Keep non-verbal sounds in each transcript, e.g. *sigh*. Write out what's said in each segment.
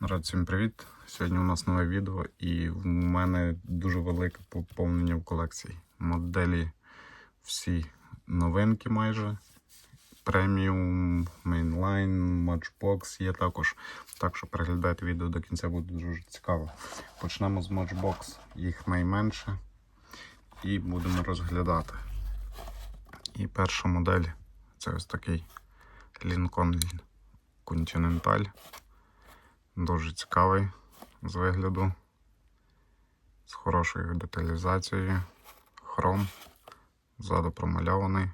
Народ, всім привіт! Сьогодні у нас нове відео, і в мене дуже велике поповнення в колекції. Моделі всі новинки майже. Преміум, мейнлайн, матчбокс є також. Так що переглядайте відео до кінця буде дуже цікаво. Почнемо з матчбокс, їх найменше. І будемо розглядати. І перша модель це ось такий Lincoln Continental. Дуже цікавий з вигляду, з хорошою деталізацією, хром, ззаду промальований,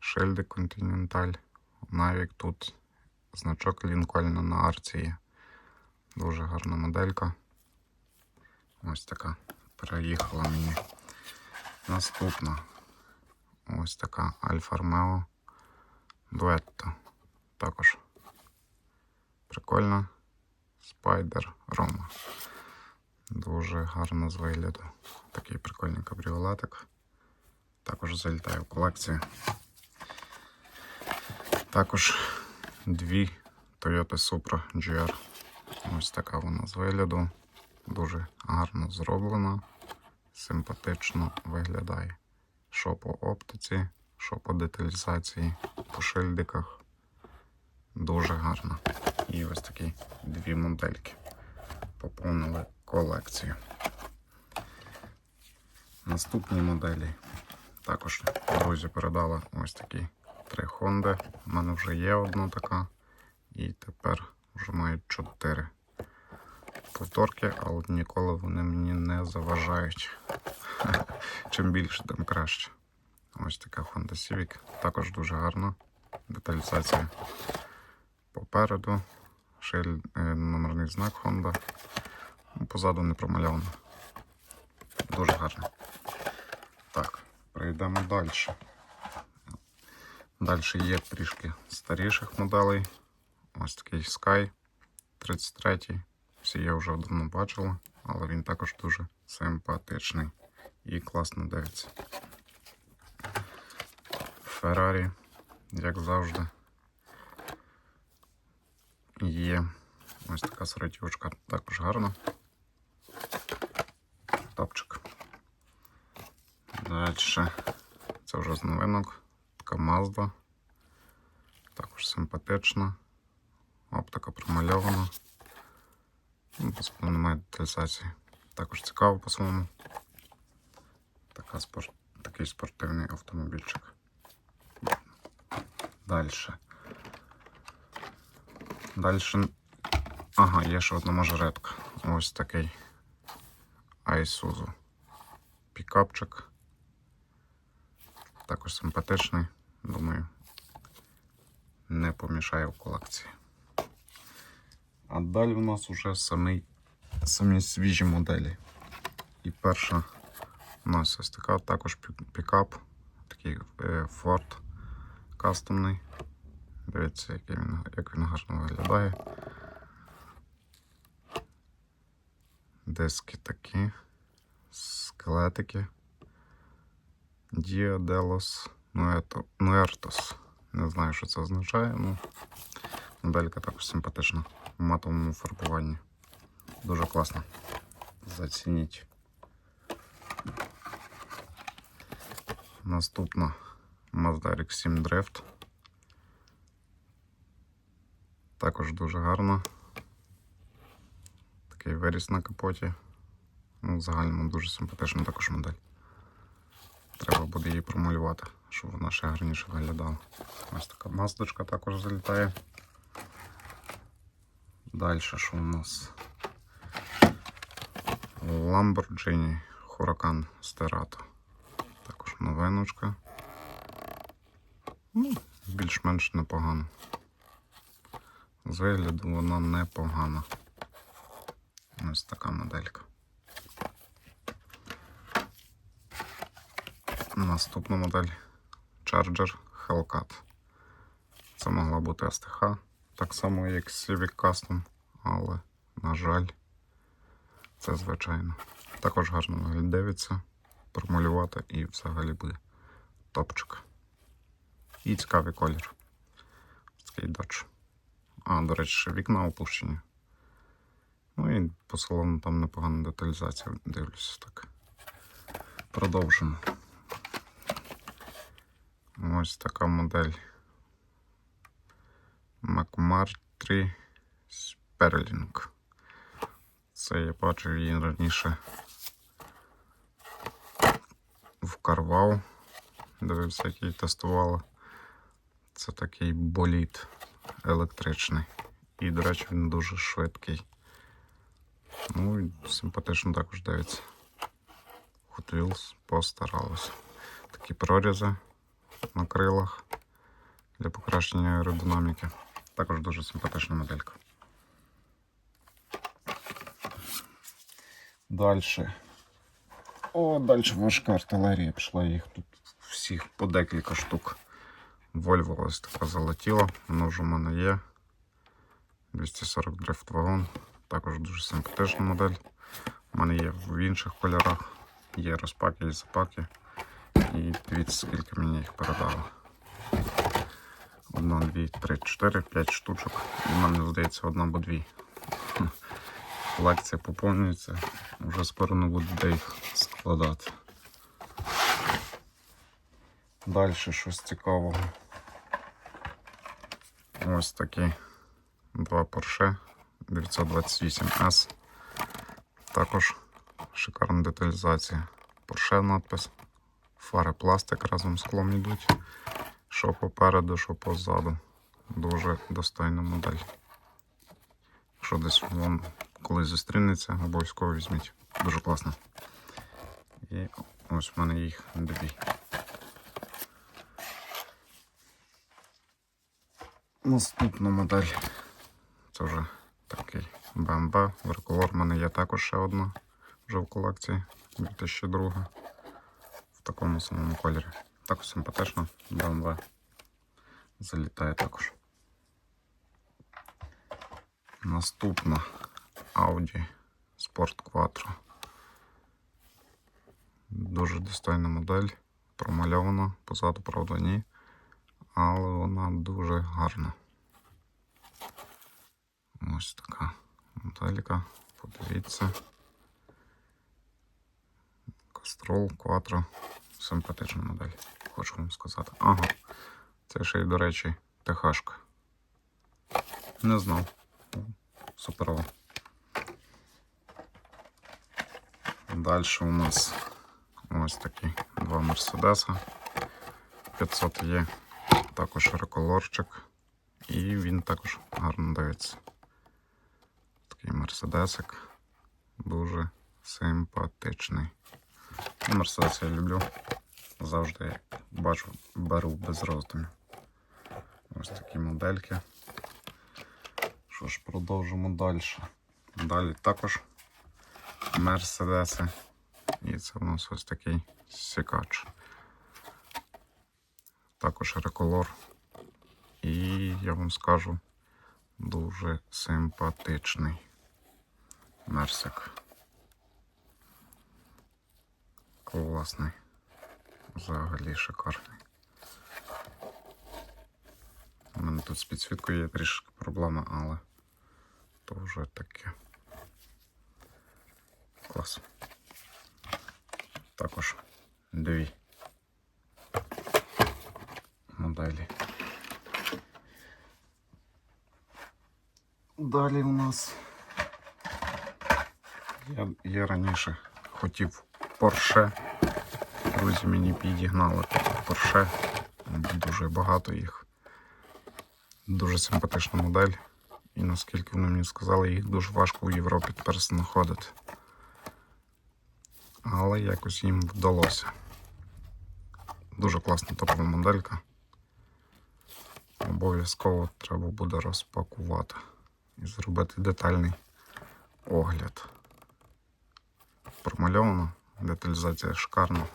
шильдик Continental, навіть тут значок Лінкольна на арці є. Дуже гарна моделька. Ось така переїхала мені. Наступна ось така Альфа Ромео Дуетто. Також прикольна. Спайдер Рома. Дуже гарно з вигляду. Такий прикольний кабріолетик. Також залітає в колекцію. Також дві Toyota Supra GR. Ось така вона з вигляду. Дуже гарно зроблена, симпатично виглядає. Що по оптиці, що по деталізації, по шильдиках. Дуже гарно. І ось такі дві модельки поповнили колекцію. Наступні моделі також друзі передали ось такі три Honda. У мене вже є одна така, і тепер вже мають чотири повторки, але ніколи вони мені не заважають. *laughs* Чим більше, тим краще. Ось така Honda Civic. Також дуже гарна деталізація попереду. Шиль, е, номерний знак Honda. Ну, Позаду не промальовано. Дуже гарно. Так, перейдемо далі. Далі є трішки старіших моделей. Ось такий Sky 33. Всі я вже давно бачила, але він також дуже симпатичний і класно дивиться. Ferrari, як завжди. Є ось така середючка, також гарна. Топчик. Далі це вже з новинок. Така Mazda. Також симпатична. Оптика промальована. Ну, по немає деталізації. Також цікаво по своєму. Така. Такий спортивний автомобільчик. Далі. Далі. Ага, є ще одна мажоретка. Ось такий Isuzu. Пікапчик. Також симпатичний. Думаю, не помішає в колекції. А далі у нас вже самі, самі свіжі моделі. І перша у нас ось така також пікап. Такий е, Ford кастомний. Дивіться, який він, як він гарно виглядає. Диски такі, скелетики. Nueto- Nuertos. Не знаю, що це означає, ну моделька також симпатична в матовому фарбуванні. Дуже класно. Зацініть. Наступна Mazda RX-7 Drift. Також дуже гарно. Такий виріс на капоті. Ну, в загальному дуже симпатична також модель. Треба буде її промалювати, щоб вона ще гарніше виглядала. Ось така маздочка також залітає. Далі що у нас? Lamborghini Huracan Sterato. Також новиночка. Ну, більш-менш непогано. З вигляду вона непогана. Ось така моделька. Наступна модель Charger Hellcat. Це могла бути STH, так само як Civic Custom, але, на жаль, це звичайно. Також гарно дивиться, промалювати і взагалі буде топчик. І цікавий колір. Такий Dodge. А, до речі, вікна опущені. Ну і по салону там непогана деталізація, дивлюся так. Продовжимо. Ось така модель McMurtry Sperling. Це я бачив її раніше в Карвау. Дивився, який тестували. Це такий боліт електричний. І, до речі, він дуже швидкий. Ну і симпатично також дивиться. Hot Wheels постаралися. Такі прорізи на крилах для покращення аеродинаміки. Також дуже симпатична моделька. Далі. О, далі важка артилерія пішла. Їх тут всіх по декілька штук. Volvo ось така залетіла. Воно вже в мене є. 240 дрифт вагон. Також дуже симпатична модель. У мене є в інших кольорах. Є розпаки і запаки. І дивіться, скільки мені їх передали. Одна, дві, три, чотири, п'ять штучок. І в мене здається одна або дві. Колекція поповнюється. Вже скоро не буде де їх складати. Далі щось цікавого. Ось такі два Porsche 928S. Також шикарна деталізація. Porsche надпис. Фари пластик разом з склом йдуть. Що попереду, що позаду. Дуже достойна модель. Якщо десь вам колись зустрінеться, обов'язково візьміть. Дуже класно. І ось в мене їх дві. Наступна модель. Це вже такий BMW. Верколор в мене є також ще одна вже в колекції 2002 в такому самому кольорі. Також симпатично. BMW залітає також. Наступна Audi Sport Quattro. Дуже достойна модель. Промальована, позаду, правда, ні. Але вона дуже гарна. Ось така моделька. Подивіться. Кастрол, Quattro. Симпатична модель, хочу вам сказати. Ага. Це ще й, до речі, ТХшка. Не знав. Суперово. Далі у нас ось такі два Мерседеса. 500 є також реколорчик. І він також гарно дивиться. Такий мерседесик. Дуже симпатичний. Ну, Мерседес я люблю. Завжди як бачу, беру без роздумів. Ось такі модельки. Що ж, продовжимо далі. Далі також мерседеси. І це у нас ось такий сікач. Також реколор. І я вам скажу дуже симпатичний мерсик. Класний. Взагалі шикарний. У мене тут з підсвіткою є трішки проблема, але то вже таке. Клас. Також дві моделі. Далі у нас я, я раніше хотів Porsche. Друзі мені підігнали Porsche. Дуже багато їх. Дуже симпатична модель. І наскільки вони мені сказали, їх дуже важко у Європі тепер знаходити. Але якось їм вдалося. Дуже класна топова моделька. Обов'язково треба буде розпакувати і зробити детальний огляд. Промальовано, деталізація шикарна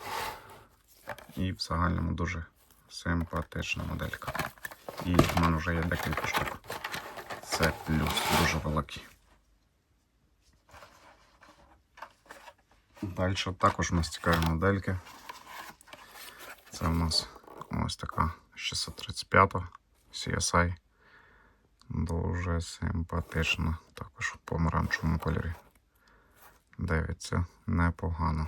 і в загальному дуже симпатична моделька. І в мене вже є декілька штук. Це плюс дуже великий. Далі також у нас цікаві модельки. Це у нас ось така 635 CSI. Дуже симпатична також. в помаранчевому кольорі. Дивиться непогано.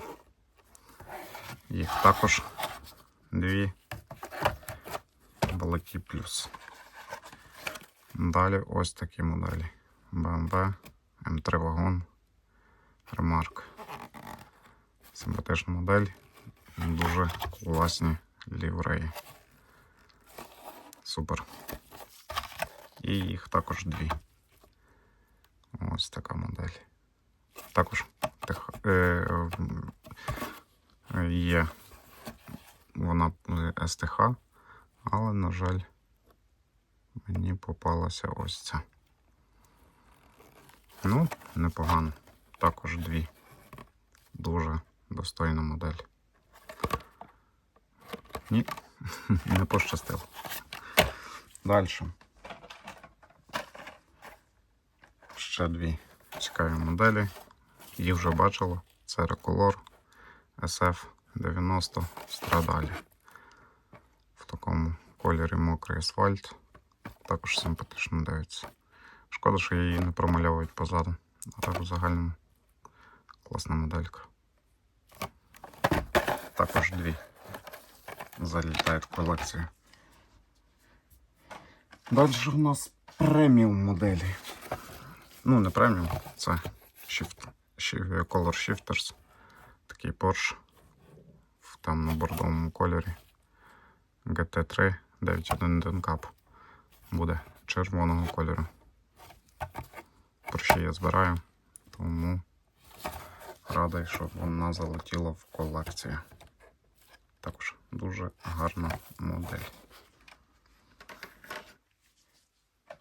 Їх також дві Балаки плюс. Далі ось такі моделі. BMW, М3 вагон, Remark. Симпатична модель. Дуже класні лівреї. Супер. І їх також дві. Ось така модель. Також е, е, є вона СТХ, але, на жаль, мені попалася ось ця. Ну, непогано. Також дві. Дуже достойна модель. Ні, *laughs* не пощастило. Далі. Ще дві цікаві моделі. Їх вже бачили. Це Recolor SF90 Страдалі. В такому кольорі мокрий асфальт. Також симпатично дивиться. Шкода, що її не промальовують позаду. А так в загальному класна моделька. Також дві залітають в колекцію. Далі у нас преміум моделі. Ну, не преміум, це shift, Shi- Color Shifters. Такий Porsche в темно-бордовому кольорі. GT3 911 Cup. Буде червоного кольору. Порші я збираю, тому радий, щоб вона залетіла в колекцію. Також дуже гарна модель.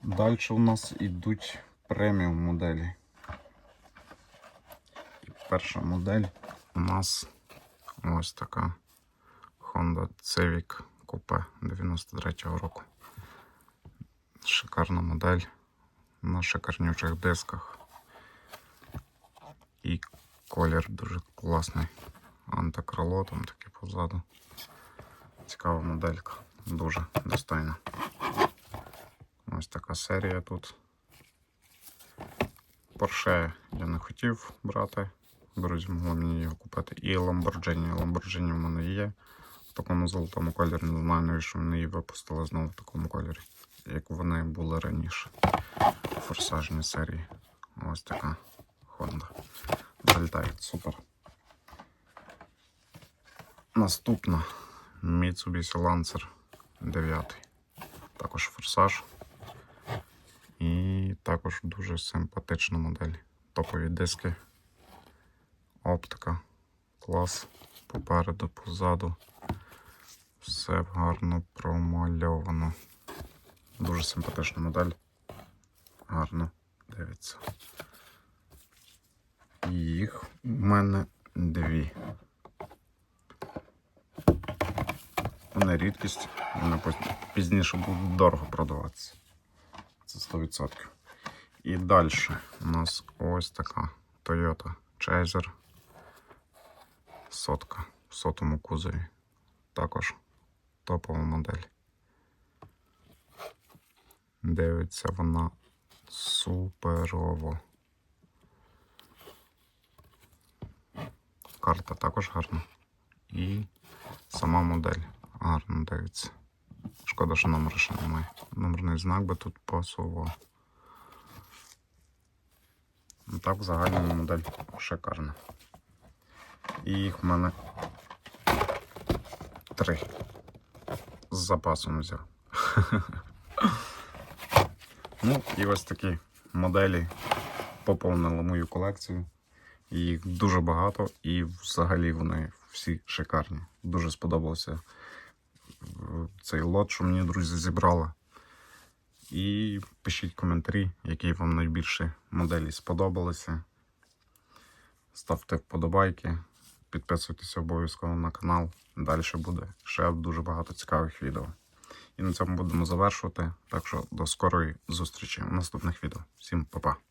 Далі у нас йдуть преміум моделі. Перша модель у нас ось така Honda Civic Coupe 93-го року. Шикарна модель на шикарнючих дисках. І колір дуже класний. Антикрило там таке позаду. Цікава моделька. Дуже достойна. Ось така серія тут. Porsche я не хотів брати. Друзі могли мені його купити. І Lamborghini. Lamborghini в мене є. В такому золотому кольорі. Не знаю, навіщо вони її випустили знову в такому кольорі, як вони були раніше. Форсажні серії. Ось така Honda. Залітає супер. Наступна Mitsubishi Lancer 9. Також форсаж. Також дуже симпатична модель. Топові диски. Оптика. Клас. Попереду, позаду. Все гарно промальовано. Дуже симпатична модель. Гарно дивиться. Їх у мене дві. Вони рідкість, вони пізніше будуть дорого продаватися. Це 100%. І далі у нас ось така Toyota Chaser сотка в сотому кузові. Також топова модель. Дивиться вона суперово. Карта також гарна. І сама модель гарно дивиться. Шкода, що номера ще немає. Номерний знак би тут пасував. Так, в загальному модель шикарна. І їх в мене три. З запасом взяв. *laughs* ну, і ось такі моделі поповнили мою колекцію. Їх дуже багато і взагалі вони всі шикарні. Дуже сподобався е, цей лот, що мені друзі зібрали. І пишіть коментарі, які вам найбільше моделі сподобалися. Ставте вподобайки, підписуйтесь обов'язково на канал. Далі буде ще дуже багато цікавих відео. І на цьому будемо завершувати. Так що до скорої зустрічі в наступних відео. Всім па-па!